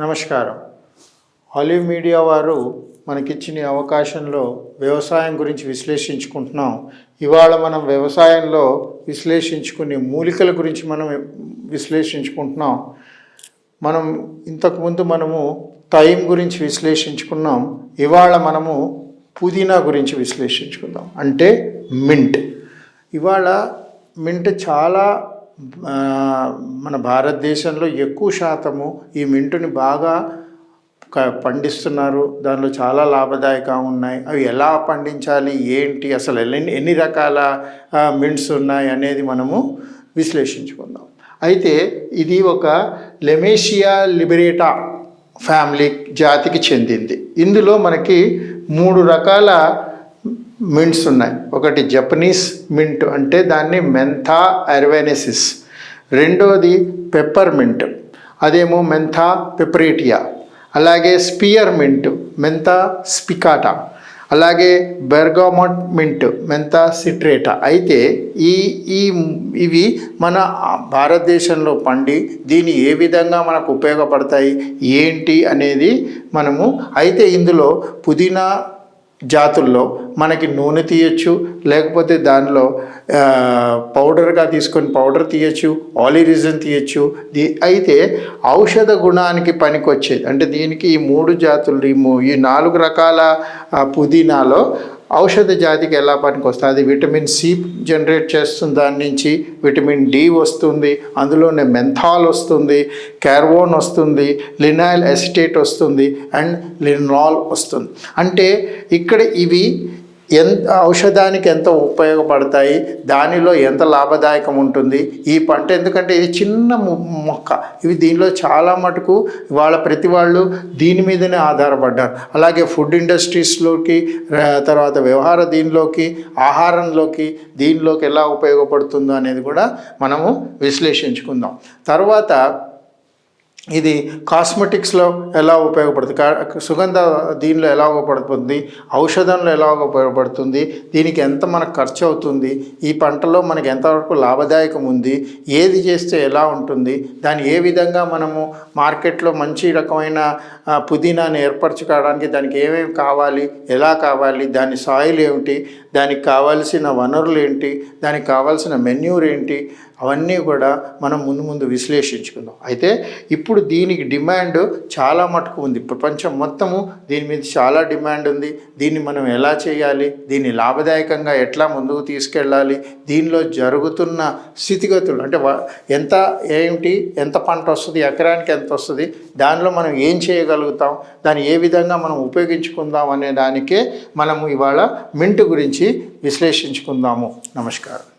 నమస్కారం. Olive media వారు మనకిచ్చిన అవకాశంలో వ్యవసాయం గురించి విశ్లేషించుకుంటున్నాం. ఇవాళ మనం వ్యవసాయంలో విశ్లేషించుకునే మూలికల గురించి మనం విశ్లేషించుకుంటున్నాం. మనం ఇంతకుముందు మనము టైం గురించి విశ్లేషించుకున్నాం. ఇవాళ మనము పుదీనా గురించి విశ్లేషించుకుందాం. అంటే మింట్. ఇవాళ మింట్ చాలా మన భారతదేశంలో ఎక్కువ శాతము ఈ మింటుని బాగా క- పండిస్తున్నారు. దానిలో చాలా లాభదాయకంగా ఉన్నాయి. అవి ఎలా పండించాలి? ఏంటి? అసలు ఎన్ని ఎన్ని రకాల మింట్స్ ఉన్నాయి అనేది మనము విశ్లేషించుకుందాం. అయితే ఇది ఒక లెమేషియా లిబరేటా ఫ్యామిలీ జాతికి చెందింది. ఇందులో మనకి మూడు రకాల మింట్స్ ఉన్నాయి. ఒకటి జపనీస్ మింట్ అంటే దాన్ని మెంథా అర్వెనెసిస్ రెండోది పెప్పర్ మింట్ అదేమో మెంథా పెపరేటియా అలాగే స్పియర్ మింట్ మెంతా స్పికాటా అలాగే బెర్గామట్ మింట్ మెంతా సిట్రేటా అయితే ఈ ఈ ఇవి మన భారతదేశంలో పండి దీని ఏ విధంగా మనకు ఉపయోగపడతాయి? ఏంటి అనేది మనము అయితే ఇందులో పుదీనా జాతుల్లో మనకి నూనె తీయచ్చు లేకపోతే దానిలో పౌడర్గా తీసుకొని పౌడర్ తీయచ్చు ఆలిరిజన్ తీయచ్చు. దీ అయితే ఔషధ గుణానికి పనికొచ్చేది. అంటే దీనికి ఈ మూడు జాతులు ఈ మూ- ఈ నాలుగు రకాల పుదీనాలో ఔషధ జాతికి ఎలా పనికొస్తుంది? విటమిన్ సి జనరేట్ చేస్తుంది దాని నుంచి విటమిన్ డి వస్తుంది. అందులోనే మెంథాల్ వస్తుంది క్యార్వోన్ వస్తుంది లినాయిల్ ఎసిటేట్ వస్తుంది అండ్ లినాల్ వస్తుంది. అంటే ఇక్కడ ఇవి ఎంత ఔషధానికి ఎంత ఉపయోగపడతాయి దానిలో ఎంత లాభదాయకం ఉంటుంది ఈ పంట ఎందుకంటే ఇది చిన్న మొక్క. ఇవి దీనిలో చాలా మటుకు వాళ్ళ ప్రతి వాళ్ళు దీని మీదనే ఆధారపడ్డారు. అలాగే ఫుడ్ ఇండస్ట్రీస్లోకి తర్వాత వ్యవహార దీనిలోకి ఆహారంలోకి దీనిలోకి ఎలా ఉపయోగపడుతుందో అనేది కూడా మనము విశ్లేషించుకుందాం. తర్వాత ఇది కాస్మెటిక్స్లో ఎలా ఉపయోగపడుతుంది? సుగంధ దీనిలో ఎలా ఉపయోగపడుతుంది? ఔషధంలో ఎలా ఉపయోగపడుతుంది? దీనికి ఎంత మనకు ఖర్చు అవుతుంది? ఈ పంటలో మనకి ఎంతవరకు లాభదాయకం ఉంది? ఏది చేస్తే ఎలా ఉంటుంది? దాన్ని ఏ విధంగా మనము మార్కెట్లో మంచి రకమైన పుదీనాను ఏర్పరచుకోవడానికి దానికి ఏమేమి కావాలి? ఎలా కావాలి? దాని సాయిల్ ఏమిటి దానికి కావాల్సిన వనరులు ఏంటి దానికి కావాల్సిన మెన్యూర్ ఏంటి అవన్నీ కూడా మనం ముందు ముందు విశ్లేషించుకుందాం. అయితే ఇప్పుడు దీనికి డిమాండ్ చాలా మటుకు ఉంది. ప్రపంచం మొత్తము దీని మీద చాలా డిమాండ్ ఉంది. దీన్ని మనం ఎలా చేయాలి? దీన్ని లాభదాయకంగా ఎట్లా ముందుకు తీసుకెళ్ళాలి? దీనిలో జరుగుతున్న స్థితిగతులు అంటే ఎంత ఏమిటి ఎంత పంట వస్తుంది? ఎకరానికి ఎంత వస్తుంది? దానిలో మనం ఏం చేయగలుగుతాం? దాన్ని ఏ విధంగా మనం ఉపయోగించుకుందాం అనే దానికే మనము ఇవాళ మింట్ గురించి విశ్లేషించుకుందాము. నమస్కారం.